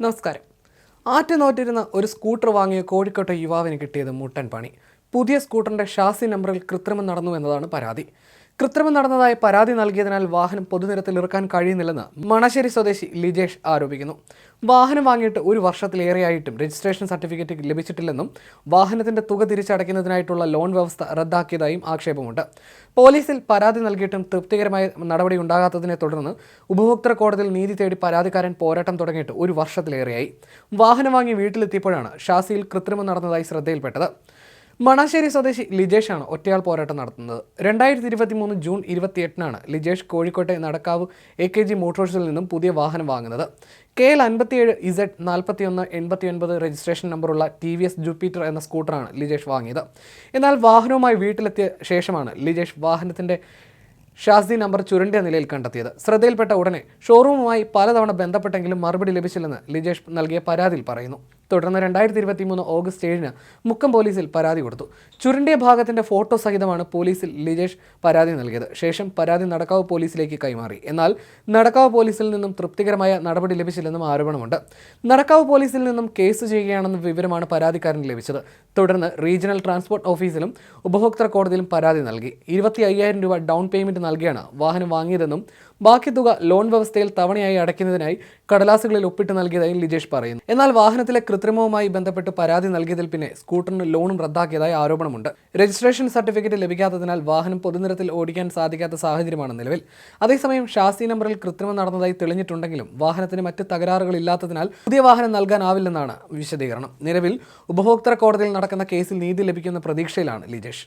നമസ്കാരം. ആറ്റുനോറ്റിരുന്ന ഒരു സ്കൂട്ടർ വാങ്ങിയ കോഴിക്കോട്ടെ യുവാവിന് കിട്ടിയത് മുട്ടൻ പണി. പുതിയ സ്കൂട്ടറിന്റെ ഷാസി നമ്പറിൽ കൃത്രിമം നടന്നു എന്നതാണ് പരാതി. കൃത്രിമം നടന്നതായി പരാതി നൽകിയതിനാൽ വാഹനം പൊതുനിരത്തിൽ ഇറക്കാൻ കഴിയുന്നില്ലെന്ന് മണശ്ശേരി സ്വദേശി ലിജേഷ് ആരോപിക്കുന്നു. വാഹനം വാങ്ങിയിട്ട് ഒരു വർഷത്തിലേറെയായിട്ടും രജിസ്ട്രേഷൻ സർട്ടിഫിക്കറ്റ് ലഭിച്ചിട്ടില്ലെന്നും വാഹനത്തിന്റെ തുക തിരിച്ചടയ്ക്കുന്നതിനായിട്ടുള്ള ലോൺ വ്യവസ്ഥ റദ്ദാക്കിയതായും ആക്ഷേപമുണ്ട്. പോലീസിൽ പരാതി നൽകിയിട്ടും തൃപ്തികരമായ നടപടി ഉണ്ടാകാത്തതിനെ തുടർന്ന് ഉപഭോക്തൃ കോടതിയിൽ നീതി തേടി പരാതിക്കാരൻ പോരാട്ടം തുടങ്ങിയിട്ട് ഒരു വർഷത്തിലേറെയായി. വാഹനം വാങ്ങി വീട്ടിലെത്തിയപ്പോഴാണ് ഷാസിയിൽ കൃത്രിമം നടന്നതായി ശ്രദ്ധയിൽപ്പെട്ടത്. മണാശ്ശേരി സ്വദേശി ലിജേഷാണ് ഒറ്റയാൾ പോരാട്ടം നടത്തുന്നത്. രണ്ടായിരത്തി ഇരുപത്തി മൂന്ന് ജൂൺ ഇരുപത്തിയെട്ടിനാണ് ലിജേഷ് കോഴിക്കോട്ടെ നടക്കാവ് എ കെ ജി മോട്ടോഴ്സിൽ നിന്നും പുതിയ വാഹനം വാങ്ങുന്നത്. കെ എൽ അൻപത്തിയേഴ് ഇസഡ് നാൽപ്പത്തിയൊന്ന് എൺപത്തി ഒൻപത് രജിസ്ട്രേഷൻ നമ്പറുള്ള ടി വി എസ് ജൂപ്പിറ്റർ എന്ന സ്കൂട്ടറാണ് ലിജേഷ് വാങ്ങിയത്. എന്നാൽ വാഹനവുമായി വീട്ടിലെത്തിയ ശേഷമാണ് ലിജേഷ് വാഹനത്തിന്റെ ഷാസി നമ്പർ ചുരണ്ടിയ നിലയിൽ കണ്ടെത്തിയത്. ശ്രദ്ധയിൽപ്പെട്ട ഉടനെ ഷോറൂമുമായി പലതവണ ബന്ധപ്പെട്ടെങ്കിലും മറുപടി ലഭിച്ചില്ലെന്ന് ലിജേഷ് നൽകിയ പരാതിയിൽ പറയുന്നു. തുടർന്ന് രണ്ടായിരത്തി ഇരുപത്തി മൂന്ന് ഓഗസ്റ്റ് ഏഴിന് മുക്കം പോലീസിൽ പരാതി കൊടുത്തു. ചുരുണ്ടിയ ഭാഗത്തിന്റെ ഫോട്ടോ സഹിതമാണ് പോലീസിൽ ലിജേഷ് പരാതി നൽകിയത്. ശേഷം പരാതി നടക്കാവ് പോലീസിലേക്ക് കൈമാറി. എന്നാൽ നടക്കാവ് പോലീസിൽ നിന്നും തൃപ്തികരമായ നടപടി ലഭിച്ചില്ലെന്നും ആരോപണമുണ്ട്. നടക്കാവ് പോലീസിൽ നിന്നും കേസ് ചെയ്യുകയാണെന്ന വിവരമാണ് പരാതിക്കാരന് ലഭിച്ചത്. തുടർന്ന് റീജിയണൽ ട്രാൻസ്പോർട്ട് ഓഫീസിലും ഉപഭോക്തൃ കോടതിയിലും പരാതി നൽകി. ഇരുപത്തി അയ്യായിരം രൂപ ഡൗൺ പേയ്മെന്റ് നൽകിയാണ് വാഹനം വാങ്ങിയതെന്നും ബാക്കി തുക ലോൺ വ്യവസ്ഥയിൽ തവണയായി അടയ്ക്കുന്നതിനായി കടലാസുകളിൽ ഒപ്പിട്ട് നൽകിയതായി ലിജേഷ് പറയുന്നു. എന്നാൽ വാഹനത്തിലെ കൃത്രിമവുമായി ബന്ധപ്പെട്ട് പരാതി നൽകിയതിൽ പിന്നെ സ്കൂട്ടറിന് ലോണും റദ്ദാക്കിയതായി ആരോപണമുണ്ട്. രജിസ്ട്രേഷൻ സർട്ടിഫിക്കറ്റ് ലഭിക്കാത്തതിനാൽ വാഹനം പൊതുനിരത്തിൽ ഓടിക്കാൻ സാധിക്കാത്ത സാഹചര്യമാണ് നിലവിൽ. അതേസമയം ഷാസി നമ്പറിൽ കൃത്രിമം നടന്നതായി തെളിഞ്ഞിട്ടുണ്ടെങ്കിലും വാഹനത്തിന് മറ്റ് തകരാറുകളില്ലാത്തതിനാൽ പുതിയ വാഹനം നൽകാനാവില്ലെന്നാണ് വിശദീകരണം. നിലവിൽ ഉപഭോക്തൃ കോടതിയിൽ നടക്കുന്ന കേസിൽ നീതി ലഭിക്കുന്ന പ്രതീക്ഷയിലാണ് ലിജേഷ്.